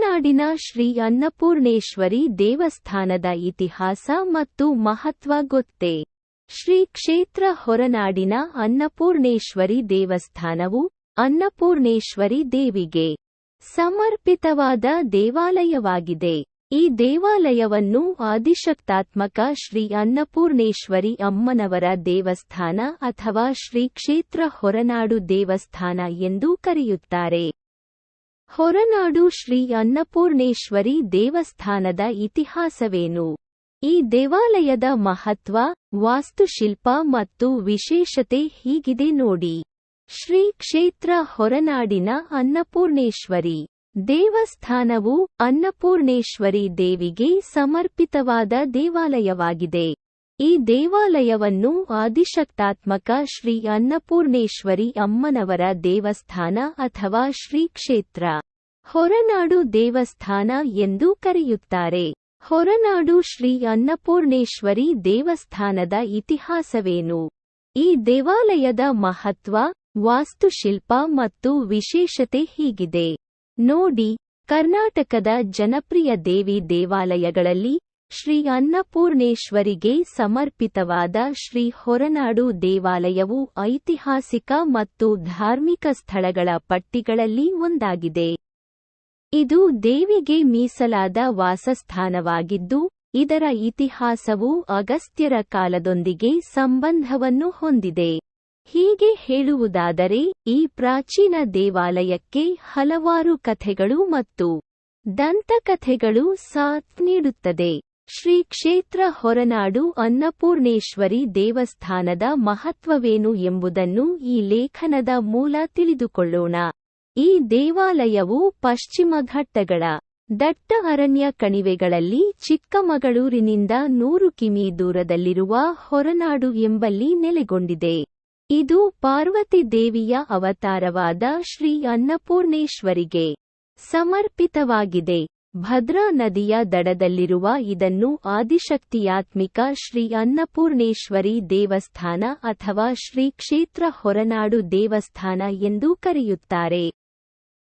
ಹೊರನಾಡಿನ ಶ್ರೀ ಅನ್ನಪೂರ್ಣೇಶ್ವರಿ ದೇವಸ್ಥಾನದ ಇತಿಹಾಸ ಮತ್ತು ಮಹತ್ವ ಗೊತ್ತೇ. ಶ್ರೀ ಕ್ಷೇತ್ರ ಹೊರನಾಡಿನ ಅನ್ನಪೂರ್ಣೇಶ್ವರಿ ದೇವಸ್ಥಾನವು ಅನ್ನಪೂರ್ಣೇಶ್ವರಿ ದೇವಿಗೆ ಸಮರ್ಪಿತವಾದ ದೇವಾಲಯವಾಗಿದೆ. ಈ ದೇವಾಲಯವನ್ನು ಆದಿಶಕ್ತಾತ್ಮಕ ಶ್ರೀ ಅನ್ನಪೂರ್ಣೇಶ್ವರಿ ಅಮ್ಮನವರ ದೇವಸ್ಥಾನ ಅಥವಾ ಶ್ರೀ ಕ್ಷೇತ್ರ ಹೊರನಾಡು ದೇವಸ್ಥಾನ ಎಂದು ಕರೆಯುತ್ತಾರೆ. ಹೊರನಾಡು ಶ್ರೀ ಅನ್ನಪೂರ್ಣೇಶ್ವರಿ ದೇವಸ್ಥಾನದ ಇತಿಹಾಸವೇನು? ಈ ದೇವಾಲಯದ ಮಹತ್ವ, ವಾಸ್ತುಶಿಲ್ಪ ಮತ್ತು ವಿಶೇಷತೆ ಹೀಗಿದೆ ನೋಡಿ. ಶ್ರೀ ಕ್ಷೇತ್ರ ಹೊರನಾಡಿನ ಅನ್ನಪೂರ್ಣೇಶ್ವರಿ ದೇವಸ್ಥಾನವು ಅನ್ನಪೂರ್ಣೇಶ್ವರಿ ದೇವಿಗೆ ಸಮರ್ಪಿತವಾದ ದೇವಾಲಯವಾಗಿದೆ. ಈ ದೇವಾಲಯವನ್ನು ಆದಿಶಕ್ತಾತ್ಮಕ ಶ್ರೀ ಅನ್ನಪೂರ್ಣೇಶ್ವರಿ ಅಮ್ಮನವರ ದೇವಸ್ಥಾನ ಅಥವಾ ಶ್ರೀ ಕ್ಷೇತ್ರ, ಹೊರನಾಡು ದೇವಸ್ಥಾನ ಎಂದು ಕರೆಯುತ್ತಾರೆ. ಹೊರನಾಡು ಶ್ರೀ ಅನ್ನಪೂರ್ಣೇಶ್ವರಿ ದೇವಸ್ಥಾನದ ಇತಿಹಾಸವೇನು? ಈ ದೇವಾಲಯದ ಮಹತ್ವ, ವಾಸ್ತುಶಿಲ್ಪ ಮತ್ತು ವಿಶೇಷತೆ ಹೀಗಿದೆ. ನೋಡಿ, ಕರ್ನಾಟಕದ ಜನಪ್ರಿಯ ದೇವಿ ದೇವಾಲಯಗಳಲ್ಲಿ ಶ್ರೀ ಅನ್ನಪೂರ್ಣೇಶ್ವರಿಗೆ ಸಮರ್ಪಿತವಾದ ಶ್ರೀ ಹೊರನಾಡು ದೇವಾಲಯವು ಐತಿಹಾಸಿಕ ಮತ್ತು ಧಾರ್ಮಿಕ ಸ್ಥಳಗಳ ಪಟ್ಟಿಗಳಲ್ಲಿ ಒಂದಾಗಿದೆ. ಇದು ದೇವಿಗೆ ಮೀಸಲಾದ ವಾಸಸ್ಥಾನವಾಗಿದ್ದು, ಇದರ ಇತಿಹಾಸವು ಅಗಸ್ತ್ಯರ ಕಾಲದೊಂದಿಗೆ ಸಂಬಂಧವನ್ನು ಹೊಂದಿದೆ. ಹೀಗೆ ಹೇಳುವುದಾದರೆ, ಈ ಪ್ರಾಚೀನ ದೇವಾಲಯಕ್ಕೆ ಹಲವಾರು ಕಥೆಗಳು ಮತ್ತು ದಂತಕಥೆಗಳು ಸಾಥ್ ನೀಡುತ್ತದೆ. ಶ್ರೀ ಕ್ಷೇತ್ರ ಹೊರನಾಡು ಅನ್ನಪೂರ್ಣೇಶ್ವರಿ ದೇವಸ್ಥಾನದ ಮಹತ್ವವೇನು ಎಂಬುದನ್ನು ಈ ಲೇಖನದ ಮೂಲ ತಿಳಿದುಕೊಳ್ಳೋಣ. ಈ ದೇವಾಲಯವು ಪಶ್ಚಿಮ ಘಟ್ಟಗಳ ದಟ್ಟ ಅರಣ್ಯ ಕಣಿವೆಗಳಲ್ಲಿ ಚಿಕ್ಕಮಗಳೂರಿನಿಂದ ನೂರು ಕಿಮಿ ದೂರದಲ್ಲಿರುವ ಹೊರನಾಡು ಎಂಬಲ್ಲಿ ನೆಲೆಗೊಂಡಿದೆ. ಇದು ಪಾರ್ವತಿ ದೇವಿಯ ಅವತಾರವಾದ ಶ್ರೀ ಅನ್ನಪೂರ್ಣೇಶ್ವರಿಗೆ ಸಮರ್ಪಿತವಾಗಿದೆ. ಭದ್ರಾ ನದಿಯ ದಡದಲ್ಲಿರುವ ಇದನ್ನು ಆದಿಶಕ್ತಿಯಾತ್ಮಿಕ ಶ್ರೀ ಅನ್ನಪೂರ್ಣೇಶ್ವರಿ ದೇವಸ್ಥಾನ ಅಥವಾ ಶ್ರೀ ಕ್ಷೇತ್ರ ಹೊರನಾಡು ದೇವಸ್ಥಾನ ಎಂದು ಕರೆಯುತ್ತಾರೆ.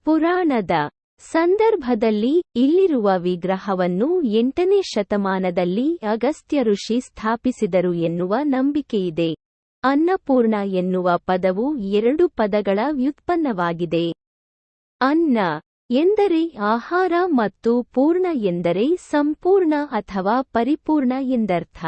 ಪುರಾಣದ ಸಂದರ್ಭದಲ್ಲಿ ಇಲ್ಲಿರುವ ವಿಗ್ರಹವನ್ನು ಎಂಟನೇ ಶತಮಾನದಲ್ಲಿ ಅಗಸ್ತ್ಯ ಋಷಿ ಸ್ಥಾಪಿಸಿದರು ಎನ್ನುವ ನಂಬಿಕೆಯಿದೆ. ಅನ್ನಪೂರ್ಣ ಎನ್ನುವ ಪದವು ಎರಡು ಪದಗಳ ವ್ಯುತ್ಪನ್ನವಾಗಿದೆ. ಅನ್ನ ಎಂದರೆ ಆಹಾರ ಮತ್ತು ಪೂರ್ಣ ಎಂದರೆ ಸಂಪೂರ್ಣ ಅಥವಾ ಪರಿಪೂರ್ಣ ಎಂದರ್ಥ.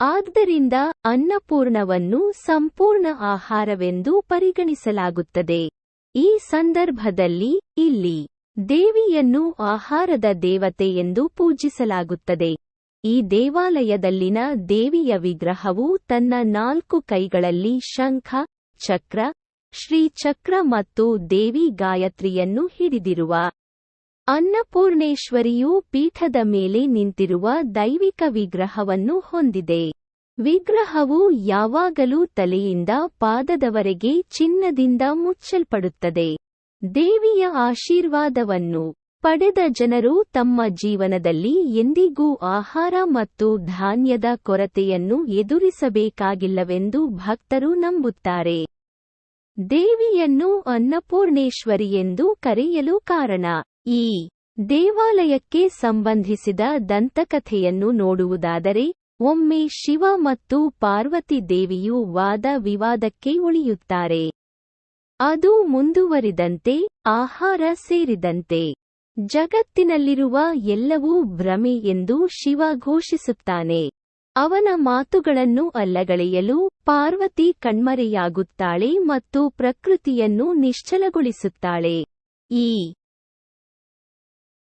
ಆದ್ದರಿಂದ ಅನ್ನಪೂರ್ಣವನ್ನು ಸಂಪೂರ್ಣ ಆಹಾರವೆಂದು ಪರಿಗಣಿಸಲಾಗುತ್ತದೆ. ಈ ಸಂದರ್ಭದಲ್ಲಿ ಇಲ್ಲಿ ದೇವಿಯನ್ನು ಆಹಾರದ ದೇವತೆ ಎಂದು ಪೂಜಿಸಲಾಗುತ್ತದೆ. ಈ ದೇವಾಲಯದಲ್ಲಿನ ದೇವಿಯ ವಿಗ್ರಹವು ತನ್ನ ನಾಲ್ಕು ಕೈಗಳಲ್ಲಿ ಶಂಖ, ಚಕ್ರ ಶ್ರೀಚಕ್ರ ಮತ್ತು ದೇವಿ ಗಾಯತ್ರಿಯನ್ನು ಹಿಡಿದಿರುವ ಅನ್ನಪೂರ್ಣೇಶ್ವರಿಯು ಪೀಠದ ಮೇಲೆ ನಿಂತಿರುವ ದೈವಿಕ ವಿಗ್ರಹವನ್ನು ಹೊಂದಿದೆ. ವಿಗ್ರಹವು ಯಾವಾಗಲೂ ತಲೆಯಿಂದ ಪಾದದವರೆಗೆ ಚಿನ್ನದಿಂದ ಮುಚ್ಚಲ್ಪಡುತ್ತದೆ. ದೇವಿಯ ಆಶೀರ್ವಾದವನ್ನು ಪಡೆದ ಜನರು ತಮ್ಮ ಜೀವನದಲ್ಲಿ ಎಂದಿಗೂ ಆಹಾರ ಮತ್ತು ಧಾನ್ಯದ ಕೊರತೆಯನ್ನು ಎದುರಿಸಬೇಕಾಗಿಲ್ಲವೆಂದು ಭಕ್ತರು ನಂಬುತ್ತಾರೆ. ದೇವಿಯನ್ನು ಅನ್ನಪೂರ್ಣೇಶ್ವರಿಯೆಂದು ಕರೆಯಲು ಕಾರಣ. ಈ ದೇವಾಲಯಕ್ಕೆ ಸಂಬಂಧಿಸಿದ ದಂತಕಥೆಯನ್ನು ನೋಡುವುದಾದರೆ, ಒಮ್ಮೆ ಶಿವ ಮತ್ತು ಪಾರ್ವತಿ ದೇವಿಯು ವಾದ ವಿವಾದಕ್ಕೆ ಉಳಿಯುತ್ತಾರೆ. ಅದು ಮುಂದುವರಿದಂತೆ, ಆಹಾರ ಸೇರಿದಂತೆ. ಜಗತ್ತಿನಲ್ಲಿರುವ ಎಲ್ಲವೂ ಭ್ರಮೆ ಎಂದು ಶಿವ ಘೋಷಿಸುತ್ತಾನೆ. ಅವನ ಮಾತುಗಳನ್ನು ಅಲ್ಲಗಳೆಯಲು ಪಾರ್ವತಿ ಕಣ್ಮರೆಯಾಗುತ್ತಾಳೆ ಮತ್ತು ಪ್ರಕೃತಿಯನ್ನು ನಿಶ್ಚಲಗೊಳಿಸುತ್ತಾಳೆ. ಈ